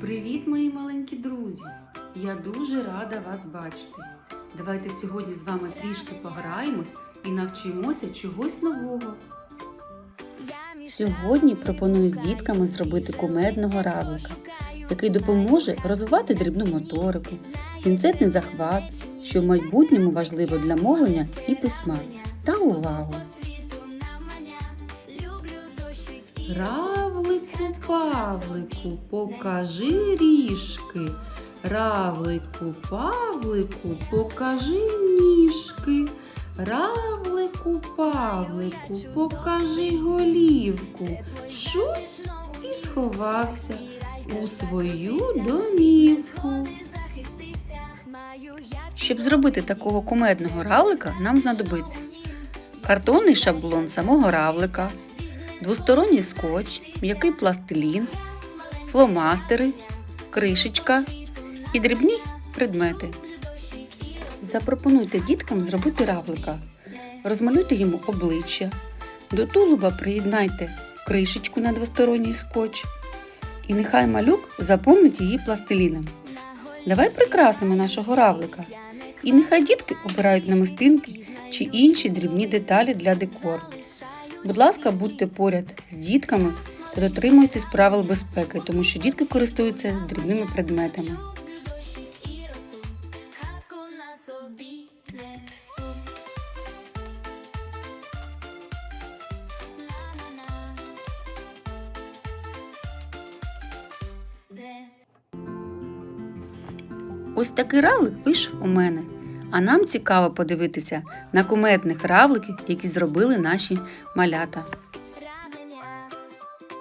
Привіт, мої маленькі друзі! Я дуже рада вас бачити. Давайте сьогодні з вами трішки пограємось і навчимося чогось нового. Сьогодні пропоную з дітками зробити кумедного равлика, який допоможе розвивати дрібну моторику, пінцетний захват, що в майбутньому важливо для мовлення і письма, та увагу. Равлику, Павлику, покажи ріжки. Равлику, Павлику, покажи ніжки. Равлику, Павлику, покажи голівку. Щось і сховався у свою домівку. Щоб зробити такого кумедного равлика, нам знадобиться картонний шаблон самого равлика, двосторонній скотч, м'який пластилін, фломастери, кришечка і дрібні предмети. Запропонуйте діткам зробити равлика. Розмалюйте йому обличчя. До тулуба приєднайте кришечку на двосторонній скотч. І нехай малюк заповнить її пластиліном. Давай прикрасимо нашого равлика. І нехай дітки обирають намистинки чи інші дрібні деталі для декору. Будь ласка, будьте поряд з дітками та дотримуйтесь правил безпеки, тому що дітки користуються дрібними предметами. Ось такий равлик вийшов у мене. А нам цікаво подивитися на куметних равликів, які зробили наші малята.